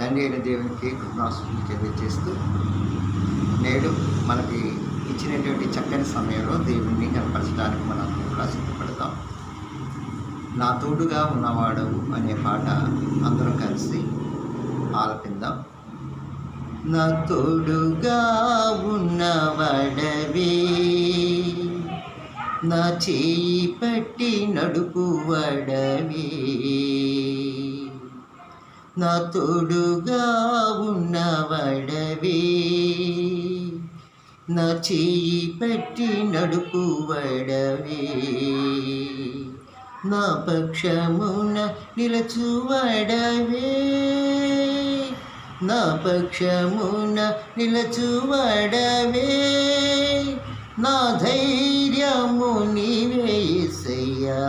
తండ్రి అయిన దేవునికి కృతజ్ఞాస్తులు తెలియజేస్తూ నేడు మనకి ఇచ్చినటువంటి చక్కని సమయంలో దేవుణ్ణి కనపరచడానికి మనం కూడా సిద్ధపడతాం. నా తోడుగా ఉన్నవాడు అనే పాట అందరం కలిసి ఆలపిద్దాం. నా తోడుగా ఉన్నవాడవే నా చేయి పట్టి నడుపువడవే. నా తోడుగా ఉన్నవడవే నా చేయి పెట్టి నడుపువడవే నా పక్షమున నిలచువడవే నా పక్షమున నిలచువడవే నా ధైర్యము నీవేసయ్యా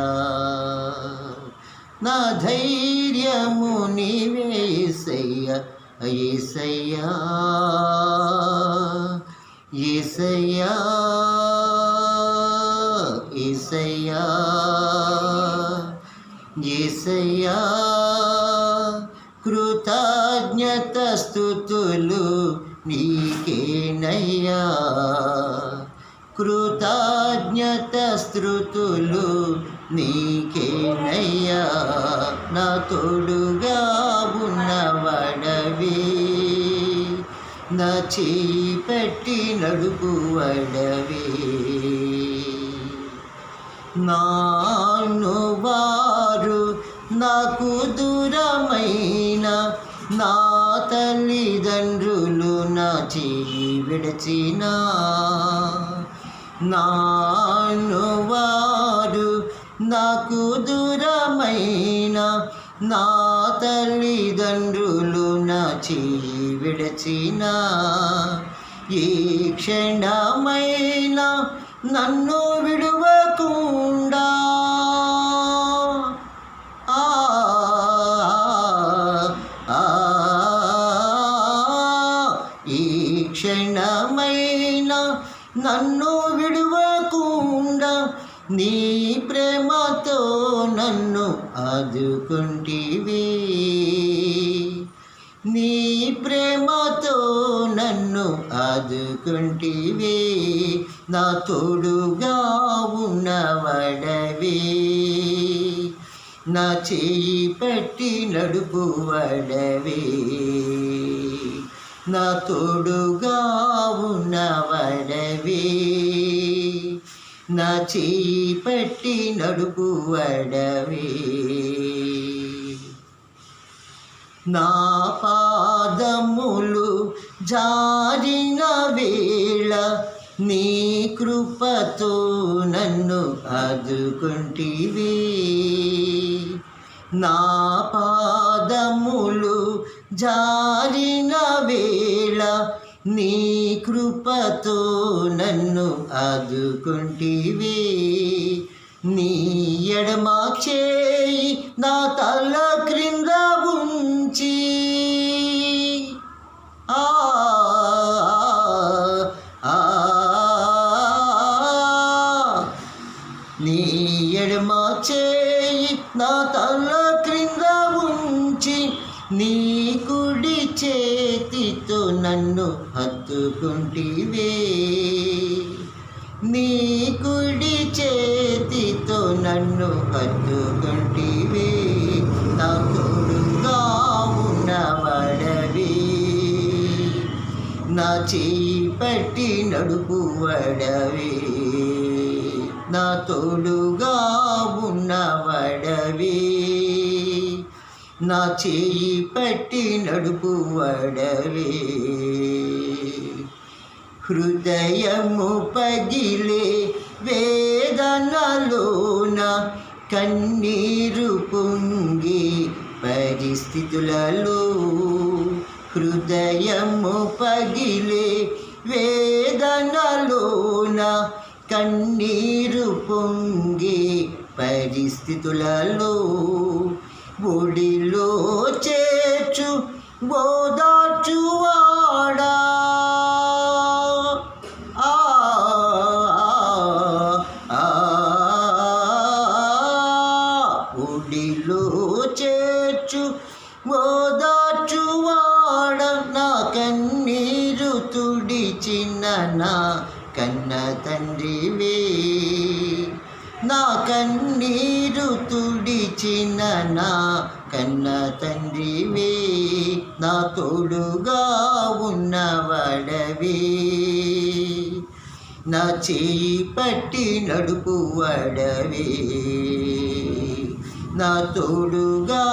నా ధైర్య ధైర్యము నీవేసయ్యా ఏసయ్యా. ఏసయ్యా ఏసయ్యా. ఏసయ్యా కృతజ్ఞత స్థుతులు నీకేనయ్యా. కృతజ్ఞత స్థుతులు నీకేనయ్యా. నా తోడుగా ఉన్నవడవి. నా చేయి పెట్టి నడుపువడవే. నాను వారు నాకు దూరమైన నా తల్లిదండ్రులు నా చేయి విడచిన. నాను వారు నాకు దూరమైన నా తల్లిదండ్రులు నా విడచిన ఈ క్షణమైన నన్ను విడువకుండా. ఈ క్షణమైన నన్ను ప్రేమతో నన్ను ఆదుకుంటివి. నీ ప్రేమతో నన్ను ఆదుకుంటివి. నా తోడుగా ఉన్నవడవి. నా చేయి పట్టి నడుపువడవే. నా తోడుగా ఉన్నవడవే. నా చేయి పట్టి నడుపు అడవే. నా పాదములు జారిన వేళ నీ కృపతో నన్ను ఆదుకుంటివి. నా పాదములు జారిన వేళ నీ కృపతో నన్ను ఆదుకుంటివి. నీ ఎడమ చేయి నా తల క్రింద ఉంచి. ఆ ఆ, నీ ఎడమ చేయి నా తల క్రింద ఉంచి. నీ కుడి చేతితో నన్ను హత్తుకుంటివే నీ కుడి చేతితో నన్ను హత్తుకుంటివే నా తోడుగా ఉన్నవడవే. నా చేయి పట్టి నడుపువడవే నా తోడుగా ఉన్నవడవే. నా చేయి పట్టి నడుపువడవే హృదయము పగిలే వేదనలోన కన్నీరు పొంగి పరిస్థితులలో హృదయము పగిలే వేదనలోన కన్నీరు పొంగి పరిస్థితులలో ఒడిలో చేర్చు బోదాచువా నా తండ్రివే నా కన్నీరు తుడిచిన నా కన్న తండ్రివే నా తోడుగా ఉన్నవడవే నా చేయి పట్టి నడుపు వడవే. నా తోడుగా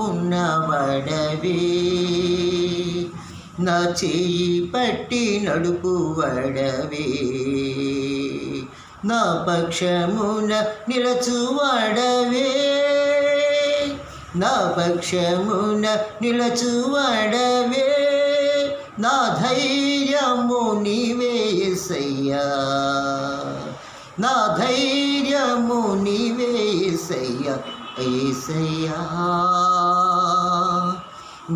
ఉన్నవడవే నా చేయి పట్టి నడుపు వడవే. నా పక్షమున నిలచువాడవే నా పక్షమున నిలచువాడవే నా ధైర్యము నీవేసయ్యా నా ధైర్యము నీవేసయ్యా ఏసయ్యా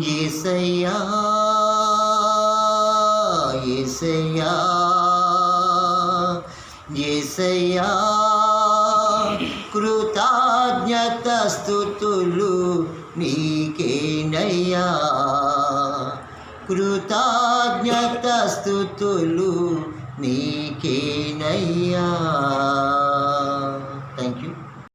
ఏసయ్యా. ఏసయ్యా ఏసయ్యా కృతజ్ఞత స్థుతులు నీకేనయ్యా. కృతజ్ఞత స్థుతులు నీకేనయ్యా.